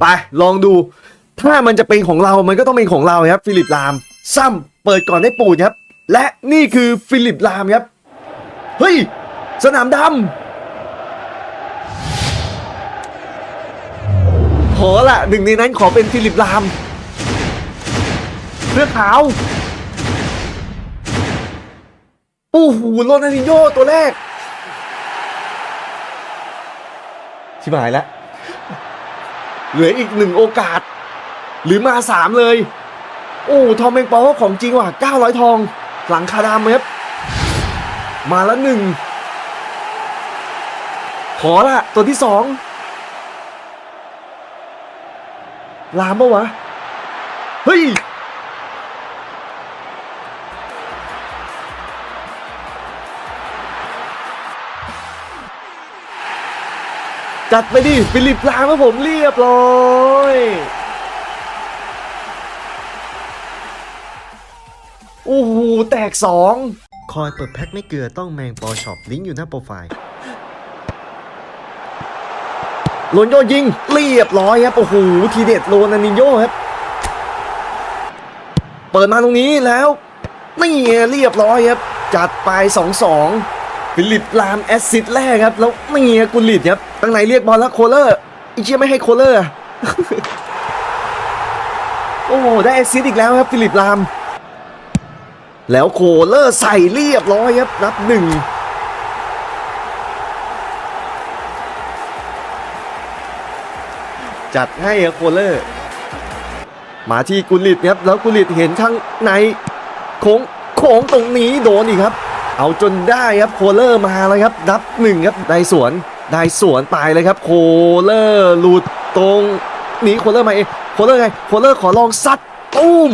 ไปลองดู ถ้ามันจะเป็นของเรามันก็ต้องเป็นของเราครับฟิลิปลาม ซ้ำเปิดก่อนได้ปูดครับ และนี่คือฟิลิปลามครับ เฮ้ย สนามดำขอละหนึ่งในนั้นขอเป็นฟิลิปลามเสื้อขาวโอ้โหโรนัลดิโญ่ตัวแรกชิบหายแล้ว เหลืออีกหนึ่งโอกาส หรือมาสามเลย โอ้ทองแมงปอของจริงว่ะ900 ทอง หลังคาดามครับมาแล้วหนึ่งขอละตัวที่สองลามปะวะ เฮ้ย จัดไปดิฟิลิปลามครับผมเรียบร้อยโอ้โหแตกสองคอยเปิดแพ็คไม่เกลือต้องแมงปอช็อปลิงก์อยู่หน้าโปรไฟล์โรนลโยยิงเรียบร้อยครับ โอ้โห ทีเด็ดโรนันนินโยครับ เปิดมาตรงนี้แล้ว นี่ไงเรียบร้อยครับ จัดไป 2-2 ฟิลิปลามแอสซิดแรกครับ แล้วนี่กุลิตครับตั้งไหนเรียกบอลแล้วโคเลอร์อีเชี่ยไม่ให้โคเลอร์โอ้ได้แอสซิดอีกแล้วครับฟิลิปลาม แล้วโคเลอร์ใส่เรียบร้อยครับนับหนึ่งจัดให้โคเลอร์ มาที่กุลิตครับแล้วกุลิตเห็นข้างในโค้งโค้งตรงนี้โดนอีกครับ เอาจนได้ครับโคเลอร์มาแล้วครับนับหนึ่งครับได้สวนได้สวนไปเลยครับโคเลอร์หลุดตรงนี้โคเลอร์มาเองโคเลอร์ไงโคเลอร์ขอลองซัดตุ้ม